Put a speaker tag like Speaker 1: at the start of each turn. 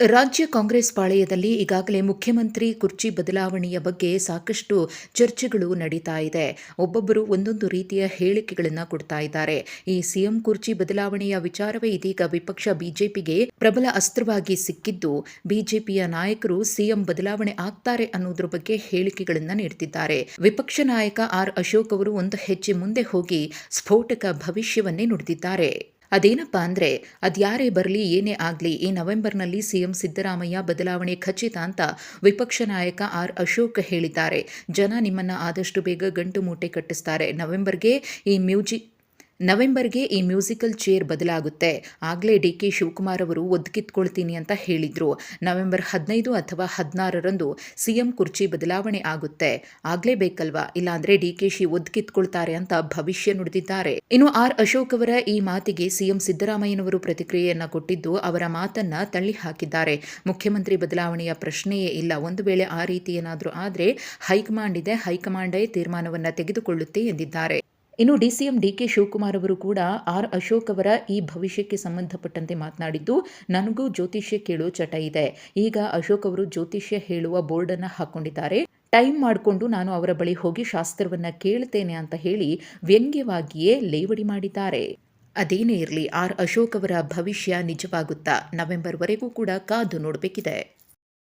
Speaker 1: ರಾಜ್ಯ ಕಾಂಗ್ರೆಸ್ ಪಾಳೆಯದಲ್ಲಿ ಈಗಾಗಲೇ ಮುಖ್ಯಮಂತ್ರಿ ಕುರ್ಚಿ ಬದಲಾವಣೆಯ ಬಗ್ಗೆ ಸಾಕಷ್ಟು ಚರ್ಚೆಗಳು ನಡೀತಾ ಇದೆ. ಒಬ್ಬೊಬ್ಬರು ಒಂದೊಂದು ರೀತಿಯ ಹೇಳಿಕೆಗಳನ್ನು ಕೊಡ್ತಾ ಇದ್ದಾರೆ. ಈ ಸಿಎಂ ಕುರ್ಚಿ ಬದಲಾವಣೆಯ ವಿಚಾರವೇ ಇದೀಗ ವಿಪಕ್ಷ ಬಿಜೆಪಿಗೆ ಪ್ರಬಲ ಅಸ್ತ್ರವಾಗಿ ಸಿಕ್ಕಿದ್ದು, ಬಿಜೆಪಿಯ ನಾಯಕರು ಸಿಎಂ ಬದಲಾವಣೆ ಆಗ್ತಾರೆ ಅನ್ನೋದ್ರ ಬಗ್ಗೆ ಹೇಳಿಕೆಗಳನ್ನು ನೀಡುತ್ತಿದ್ದಾರೆ ವಿಪಕ್ಷ ನಾಯಕ ಆರ್ ಅಶೋಕ್ ಅವರು ಒಂದು ಹೆಜ್ಜೆ ಮುಂದೆ ಹೋಗಿ ಸ್ಫೋಟಕ ಭವಿಷ್ಯವನ್ನೇ ನುಡಿದಿದ್ದಾರೆ. ಅದೇನಪ್ಪ ಅಂದರೆ ಅದ್ಯಾರೇ ಬರಲಿ, ಏನೇ ಆಗಲಿ, ಈ ನವೆಂಬರ್ನಲ್ಲಿ ಸಿಎಂ ಸಿದ್ದರಾಮಯ್ಯ ಬದಲಾವಣೆ ಖಚಿತ ಅಂತ ವಿಪಕ್ಷ ನಾಯಕ ಆರ್ ಅಶೋಕ್ ಹೇಳಿದ್ದಾರೆ. ಜನ ನಿಮ್ಮನ್ನು ಆದಷ್ಟು ಬೇಗ ಗಂಟು ಮೂಟೆ ಕಟ್ಟಿಸ್ತಾರೆ. ನವೆಂಬರ್ಗೆ ಈ ಮ್ಯೂಜಿಕ್ ನವೆಂಬರ್ಗೆ ಈ ಮ್ಯೂಸಿಕಲ್ ಚೇರ್ ಬದಲಾಗುತ್ತೆ. ಆಗಲೇ ಡಿ ಕೆ ಶಿವಕುಮಾರ್ ಅವರು ಒದಗಿತ್ಕೊಳ್ತೀನಿ ಅಂತ ಹೇಳಿದ್ರು. ನವೆಂಬರ್ ಹದಿನೈದು ಅಥವಾ ಹದಿನಾರರಂದು ಸಿಎಂ ಕುರ್ಚಿ ಬದಲಾವಣೆ ಆಗುತ್ತೆ. ಆಗ್ಲೇಬೇಕಲ್ವಾ ಇಲ್ಲಾಂದ್ರೆ ಡಿ ಕೆ ಶಿ ಒದಗಿತ್ಕೊಳ್ತಾರೆ ಅಂತ ಭವಿಷ್ಯ ನುಡಿದಿದ್ದಾರೆ. ಇನ್ನು ಆರ್ ಅಶೋಕ್ ಅವರ ಈ ಮಾತಿಗೆ ಸಿಎಂ ಸಿದ್ದರಾಮಯ್ಯನವರು ಪ್ರತಿಕ್ರಿಯೆಯನ್ನ ಕೊಟ್ಟಿದ್ದು ಅವರ ಮಾತನ್ನ ತಳ್ಳಿ ಹಾಕಿದ್ದಾರೆ ಮುಖ್ಯಮಂತ್ರಿ ಬದಲಾವಣೆಯ ಪ್ರಶ್ನೆಯೇ ಇಲ್ಲ. ಒಂದು ವೇಳೆ ಆ ರೀತಿ ಏನಾದರೂ ಆದರೆ ಹೈಕಮಾಂಡ್ ಇದೆ, ಹೈಕಮಾಂಡೇ ತೀರ್ಮಾನವನ್ನು ತೆಗೆದುಕೊಳ್ಳುತ್ತೆ ಎಂದಿದ್ದಾರೆ. ಇನ್ನು ಡಿಸಿಎಂ ಡಿಕೆ ಶಿವಕುಮಾರ್ ಅವರು ಕೂಡ ಆರ್ ಅಶೋಕ್ ಅವರ ಈ ಭವಿಷ್ಯಕ್ಕೆ ಸಂಬಂಧಪಟ್ಟಂತೆ ಮಾತನಾಡಿದ್ದು, ನನಗೂ ಜ್ಯೋತಿಷ್ಯ ಕೇಳೋ ಚಟ ಇದೆ. ಈಗ ಅಶೋಕ್ ಅವರು ಜ್ಯೋತಿಷ್ಯ ಹೇಳುವ ಬೋರ್ಡನ್ನು ಹಾಕೊಂಡಿದ್ದಾರೆ. ಟೈಮ್ ಮಾಡಿಕೊಂಡು ನಾನು ಅವರ ಬಳಿ ಹೋಗಿ ಶಾಸ್ತ್ರವನ್ನ ಕೇಳ್ತೇನೆ ಅಂತ ಹೇಳಿ ವ್ಯಂಗ್ಯವಾಗಿಯೇ ಲೇವಡಿ ಮಾಡಿದ್ದಾರೆ. ಅದೇನೇ ಇರಲಿ, ಆರ್ ಅಶೋಕ್ ಅವರ ಭವಿಷ್ಯ ನಿಜವಾಗುತ್ತಾ? ನವೆಂಬರ್ವರೆಗೂ ಕೂಡ ಕಾದು ನೋಡಬೇಕಿದೆ.